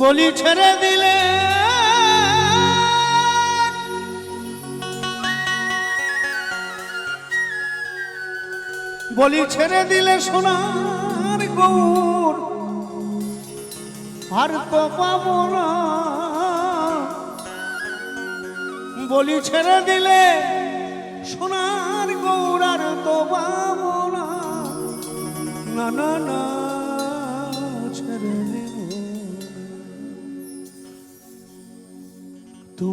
বলি ছেড়ে দিলে। বলি ছেড়ে দিলে সোনার গৌর আর তো পাবো না। বলি ছেড়ে দিলে সোনার গৌর আর তো পাবো না না না।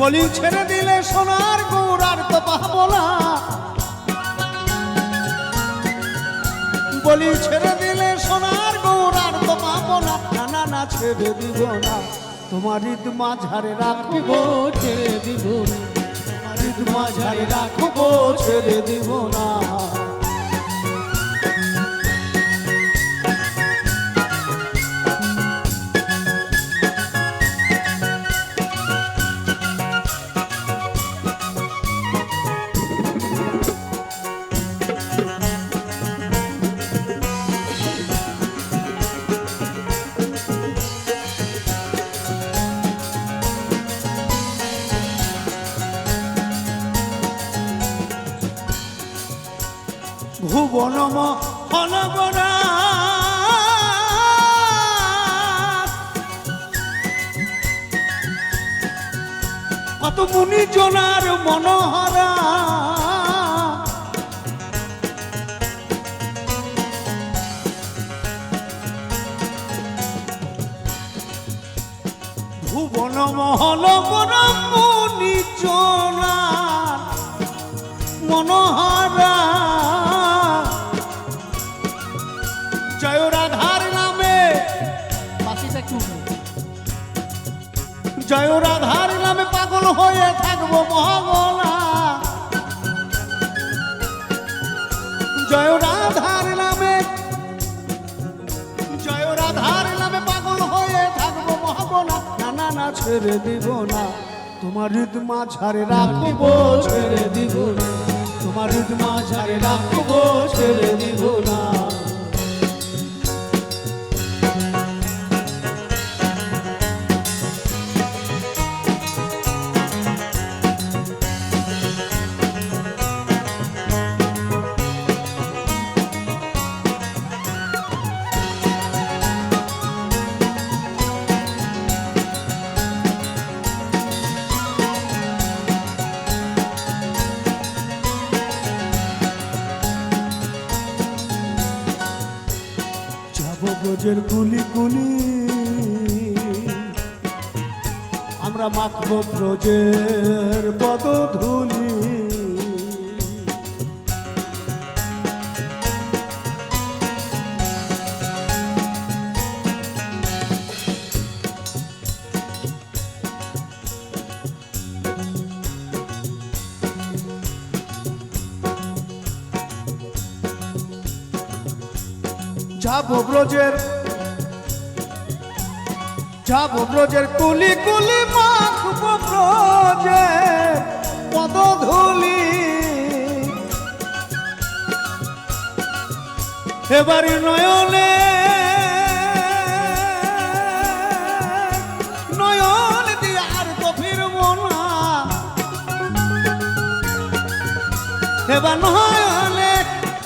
বলি ছেড়ে দিলে সোনার গৌর আর তো পাবো না। বলি ছেড়ে দিলে সোনার গৌর আর তো পাবো না। না না ছেড়ে দিব না। তোমার হৃদ মাঝারে রাখব, ছেড়ে দিব তোমার হৃদ মাঝারে রাখব, ছেড়ে দিব না। ভুবনম হনবরা কত মুনি জনার মনোহরা। ভুবন মহল মুনি জনার মনোহরা। জয় রাধার নামে পাগল হয়ে থাকব মহাগলা। জয় রাধার নামে, জয় রাধার নামে পাগল হয়ে থাকব মহাগলা। না না না, ছেড়ে দিব না। তোমার হৃদ মাঝারে রাখব, ছেড়ে দিব না। তোমার হৃদ মাঝারে রাখব, ছেড়ে দিব না। ব্রজের কুলি কুলি আমরা মাখব ব্রজের পদধূলি। যাব ব্রজের যাব ব্রজের কুলি কুলি মাখব ব্রজের পদধূলি। এবার নয়নে এবার নয়নে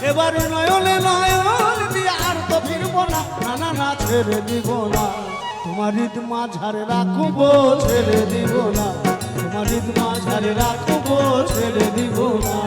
এবার নয়নে নয়ন ছেড়ে দিব না। তোমার হৃদ মাঝারে রাখব, ছেড়ে দিব না। তোমার হৃদ মাঝারে রাখব, ছেড়ে দিব না।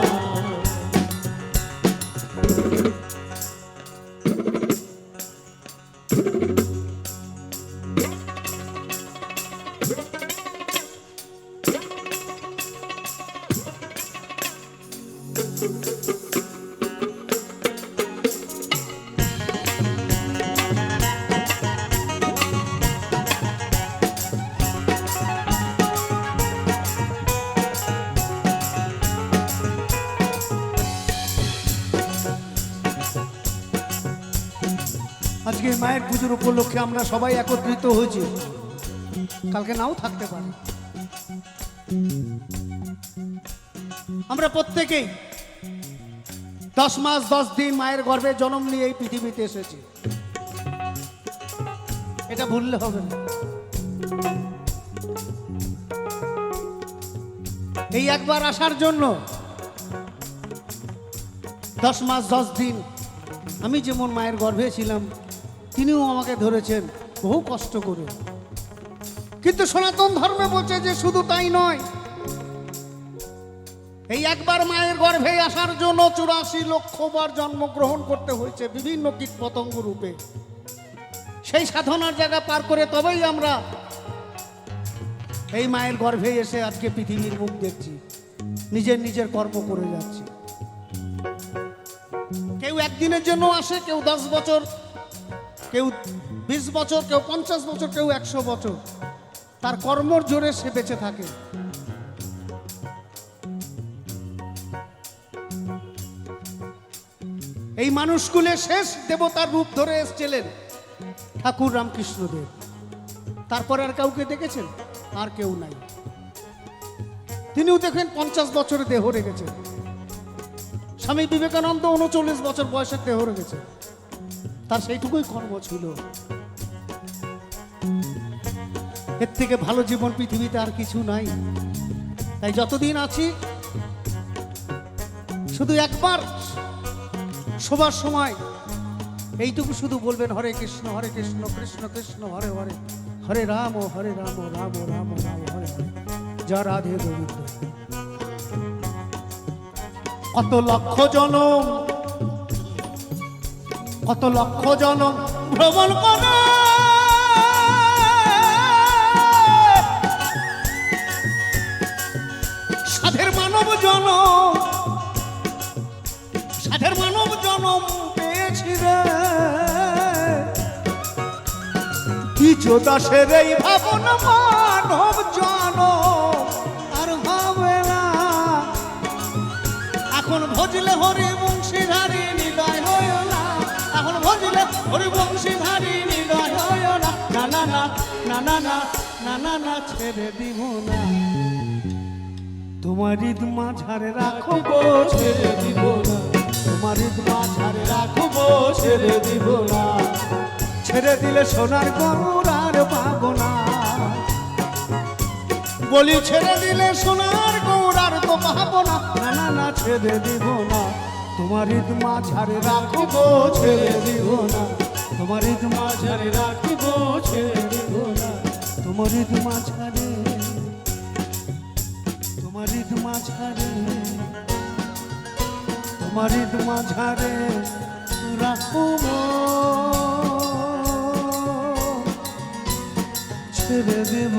আজকে মায়ের পুজোর উপলক্ষে আমরা সবাই একত্রিত হয়েছি। কালকে নাও থাকতে পারে। আমরা প্রত্যেকেই দশ মাস, দশ দিন মায়ের গর্ভে জন্ম নিয়ে এই পৃথিবীতে এসেছি। এটা ভুললে হবে না। এই একবার আসার জন্য দশ মাস, দশ দিন আমি যেমন মায়ের গর্ভে ছিলাম তিনিও আমাকে ধরেছেন। বহু কষ্ট করে। কিন্তু সনাতন ধর্মে বলছে যে শুধু তাই নয়। এই একবার মায়ের গর্ভে আসার জন্য চুরাশি লক্ষ বার জন্মগ্রহণ করতে হয়েছে বিভিন্ন কীট পতঙ্গ রূপে। সেই সাধনার জায়গা পার করে তবেই আমরা এই মায়ের গর্ভে এসে আজকে পৃথিবীর মুখ দেখছি। নিজের নিজের কর্ম করে যাচ্ছি। কেউ একদিনের জন্য আসে, কেউ দশ বছর কেউ বিশ বছর, কেউ পঞ্চাশ বছর, কেউ একশো বছর। তার কর্মর জোরে সে বেঁচে থাকে। এই মানুষগুলো শেষ দেবতার রূপ ধরে এসছিলেন ঠাকুর রামকৃষ্ণদেব। তারপরে আর কাউকে দেখেছেন আর কেউ নাই। তিনিও দেখেন পঞ্চাশ বছরে দেহ রেখেছেন। স্বামী বিবেকানন্দ উনচল্লিশ বছর বয়সের দেহ রেখেছে তার সেইটুকুই কর্ম ছিল। এর থেকে ভালো জীবন পৃথিবীতে আর কিছু নাই। তাই যতদিন আছি, শুধু একবার শোবার সময়। এইটুকু শুধু বলবেন, হরে কৃষ্ণ হরে কৃষ্ণ কৃষ্ণ কৃষ্ণ, হরে হরে হরে রাম ও হরে রাম রাম রাম রাম, হরে হরে যা রাধে গোবিন্দ। কত লক্ষ জনম কত লক্ষ জনম ভ্রমণ করে। সাধের মানব জনম, সাধের মানব জনম পেয়েছি রে। কিছু দাসের এই ভাবনা মানব জনম আর হবে না। এখন ভজলে হরি বংশীধারী বংশীধারী হৃদয় হয় না না না না না না না না না ছেড়ে দিব না তোমার ঈদ মাঝারে রাখব ছেড়ে দিব না তোমার ঈদ মাঝারে রাখব ছেড়ে দিব না ছেড়ে দিলে সোনার গরুর আর পাবো না বলি ছেড়ে দিলে সোনার গৌর আর তো পাবো না না না না ছেড়ে দিব না তোমার ঈদ মাঝারে রাখব ছেড়ে দিব না তোমার মাঝারে রাখব ছেড়ে না। তোমার মাঝারে তোমার মাঝারে তোমার মাঝারে রাখব। ছেড়ে দেব